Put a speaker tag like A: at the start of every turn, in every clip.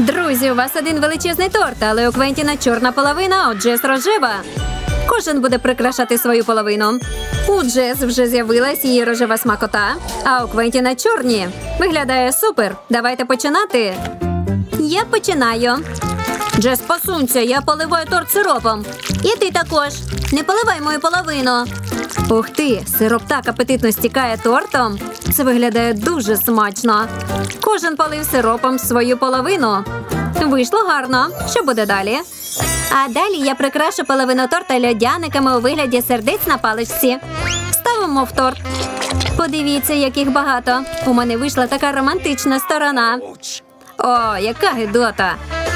A: Друзі, у вас один величезний торт, але у Квентіна чорна половина, а у Джес рожева. Кожен буде прикрашати свою половину. У Джес вже з'явилась її рожева смакота, а у Квентіна чорні. Виглядає супер. Давайте починати. Я починаю. Джес, посунься, я поливаю торт сиропом. І ти також. Не поливай мою половину. Ух ти, сироп так апетитно стікає тортом. Це виглядає дуже смачно. Кожен полив сиропом свою половину. Вийшло гарно. Що буде далі? А далі я прикрашу половину торта льодяниками у вигляді сердець на паличці. Ставимо в торт. Подивіться, яких багато. У мене вийшла така романтична сторона. О, яка гидота!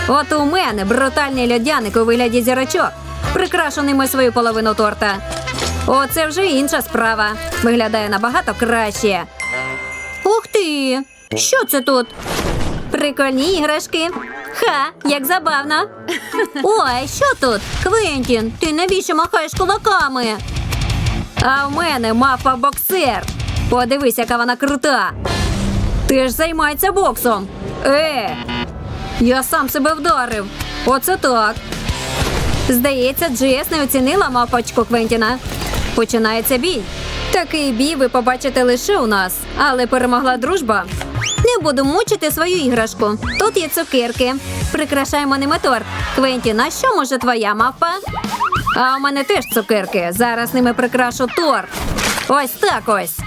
A: От у мене брутальний льодяник у вигляді зірочок. Прикрашу ними свою половину торта. О, це вже інша справа. Виглядає набагато краще. Ух ти! Що це тут? Прикольні іграшки. Ха, як забавно. Ой, що тут? Квентін, ти навіщо махаєш кулаками? А в мене мапа боксер. Подивись, яка вона крута. Ти ж займається боксом. Е, я сам себе вдарив. Оце так. Здається, Джес не оцінила мапочку Квентіна. Починається бій. Такий бій ви побачите лише у нас, але перемогла дружба. Не буду мучити свою іграшку. Тут є цукерки. Прикрашаємо ними торт. Квентіна, що може твоя мавпа? А у мене теж цукерки. Зараз ними прикрашу торт. Ось так ось.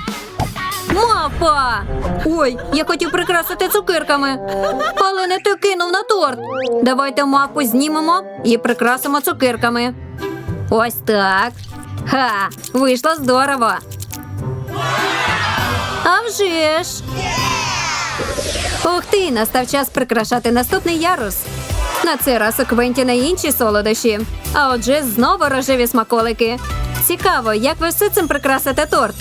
A: Мавпа! Ой, я хотів прикрасити цукерками, але не ти кинув на торт. Давайте мавпу знімемо і прикрасимо цукерками. Ось так. Ха, вийшло здорово. А вже ж. Ух ти, настав час прикрашати наступний ярус. На цей раз у Квентіна інші солодощі. А отже, знову рожеві смаколики. Цікаво, як ви все цим прикрасите торт.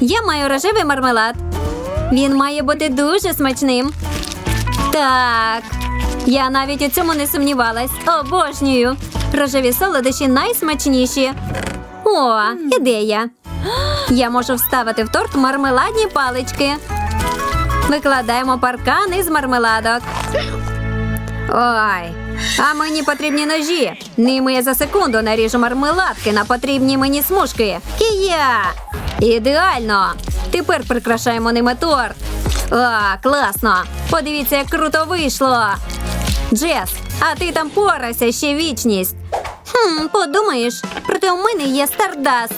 A: Я маю рожевий мармелад. Він має бути дуже смачним. Так. Я навіть у цьому не сумнівалась. Обожнюю. Рожеві солодощі найсмачніші. О, ідея. Я можу вставити в торт мармеладні палички. Викладаємо паркан із мармеладок. Ой, а мені потрібні ножі. Ними я за секунду наріжу мармеладки на потрібні мені смужки. Кія! Ідеально! Тепер прикрашаємо ними торт. А, класно! Подивіться, як круто вийшло. Джес, а ти там порайся ще вічність. Хм, подумаєш, проте у мене є стардаст.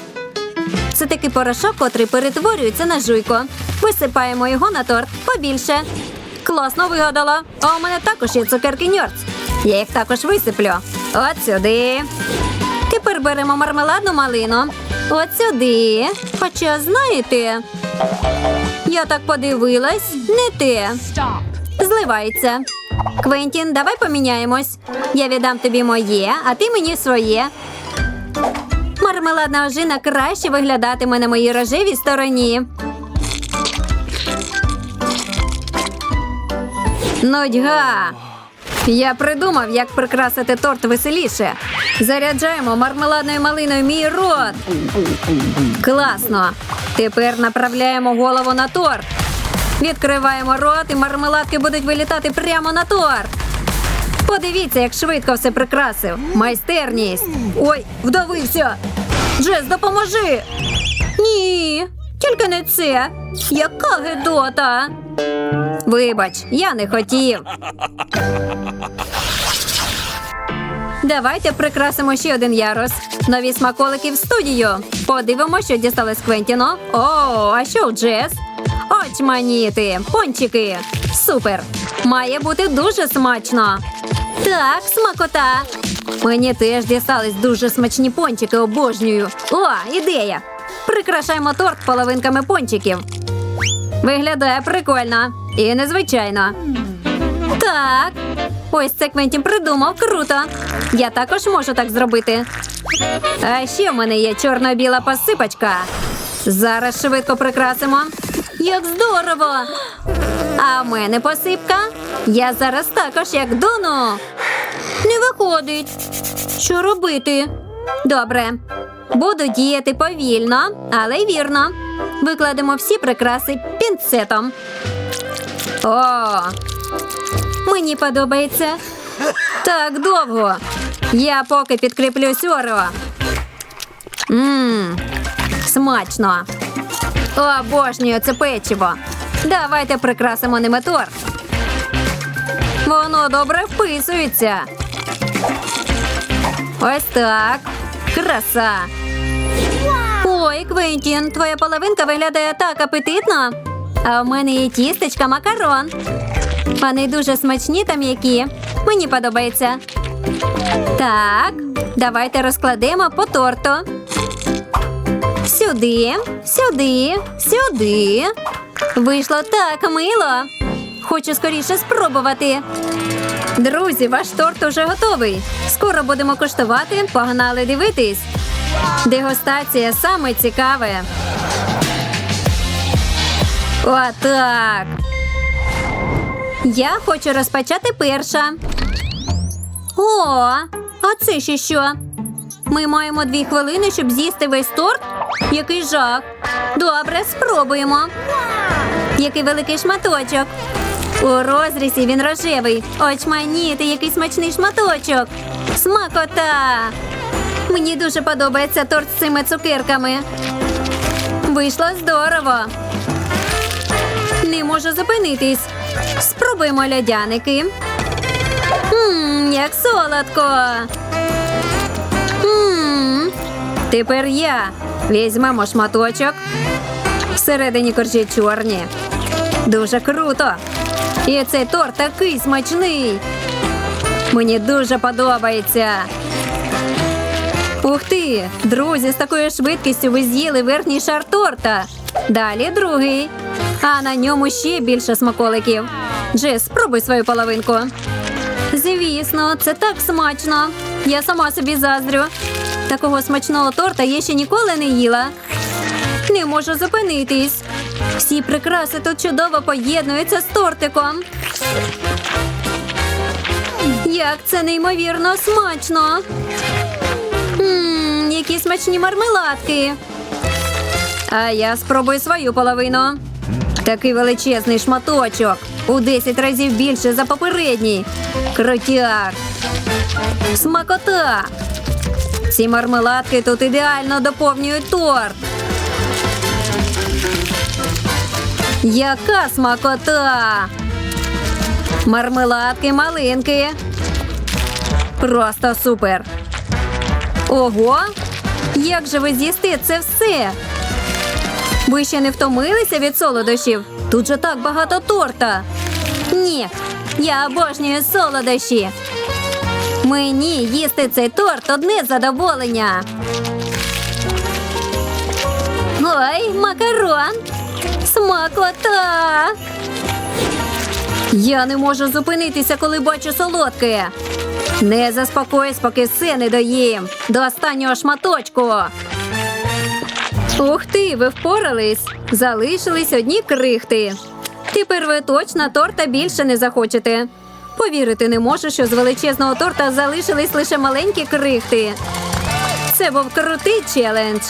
A: Це такий порошок, котрий перетворюється на жуйку. Висипаємо його на торт побільше. Класно вигадала. А у мене також є цукерки ньорц. Я їх також висиплю. От сюди. Тепер беремо мармеладну малину. От сюди. Хоча, знаєте, я так подивилась, не те. Зливається. Квентін, давай поміняємось. Я віддам тобі моє, а ти мені своє. Мармеладна ожина краще виглядатиме на моїй рожевій стороні. Нудьга. Я придумав, як прикрасити торт веселіше. Заряджаємо мармеладною малиною мій рот. Класно. Тепер направляємо голову на торт. Відкриваємо рот, і мармеладки будуть вилітати прямо на торт. Подивіться, як швидко все прикрасив. Майстерність. Ой, вдавився. Джес, допоможи. Ні, тільки не це. Яка гидота. Вибач, я не хотів. Давайте прикрасимо ще один ярус. Нові смаколики в студію. Подивимося, що дісталось Квентіно. О, а що у Джес? Очманіти, пончики. Супер. Має бути дуже смачно. Так, смакота. Мені теж дістались дуже смачні пончики, обожнюю. О, ідея. Прикрашаємо торт половинками пончиків. Виглядає прикольно і незвичайно. Так. Ось це Квентін придумав. Круто. Я також можу так зробити. А ще в мене є чорно-біла посипочка. Зараз швидко прикрасимо. Як здорово! А в мене посипка. Я зараз також як дуну. Не виходить. Що робити? Добре. Буду діяти повільно, але й вірно. Викладемо всі прикраси пінцетом. О, Мені подобається. Так довго. Я поки підкріплюсь оро. Ммм, смачно. Обожнюю це печиво. Давайте прикрасимо ними торт. Воно добре вписується. Ось так. Краса. Ой, Квентін, твоя половинка виглядає так апетитно. А в мене є тістечка макарон. Вони дуже смачні та м'які. Мені подобається. Так, давайте розкладемо по торту. Сюди, сюди, сюди. Вийшло так мило. Хочу скоріше спробувати. Друзі, ваш торт уже готовий. Скоро будемо куштувати. Погнали дивитись. Дегустація саме цікаве. Отак. Я хочу розпочати перша. О, а це ще що? Ми маємо дві хвилини, щоб з'їсти весь торт? Який жах. Добре, спробуємо. Який великий шматочок. У розрізі він рожевий. Очманіти, який смачний шматочок. Смакота. Мені дуже подобається торт з цими цукерками. Вийшло здорово. Не можу зупинитись. Спробуємо льодяники. Ммм, як солодко. Тепер я. Візьмемо шматочок. Всередині коржі чорні. Дуже круто. І цей торт такий смачний. Мені дуже подобається. Ух ти! Друзі, з такою швидкістю ви з'їли верхній шар торта. Далі другий. А на ньому ще більше смаколиків. Джес, спробуй свою половинку. Звісно, це так смачно. Я сама собі заздрю. Такого смачного торта я ще ніколи не їла. Не можу зупинитись. Всі прикраси тут чудово поєднуються з тортиком. Як це неймовірно смачно. Ммм, які смачні мармеладки. А я спробую свою половину. Такий величезний шматочок. У 10 разів більше за попередній. Крутяк. Смакота. Ці мармеладки тут ідеально доповнюють торт. Яка смакота! Мармеладки малинки. Просто супер. Ого! Як же ви з'їсти це все? Ви ще не втомилися від солодощів? Тут же так багато торта. Ні, я обожнюю солодощі. Мені їсти цей торт одне задоволення. Ой, макарон. Смакота. Я не можу зупинитися, коли бачу солодке. Не заспокоюсь, поки все не доїм. До останнього шматочку. Ух ти, ви впорались. Залишились одні крихти. Тепер ви точно торта більше не захочете. Повірити не можу, що з величезного торта залишились лише маленькі крихти. Це був крутий челендж.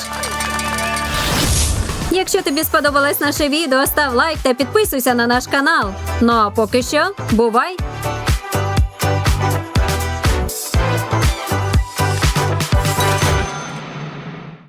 A: Якщо тобі сподобалось наше відео, став лайк та підписуйся на наш канал. Ну а поки що, бувай!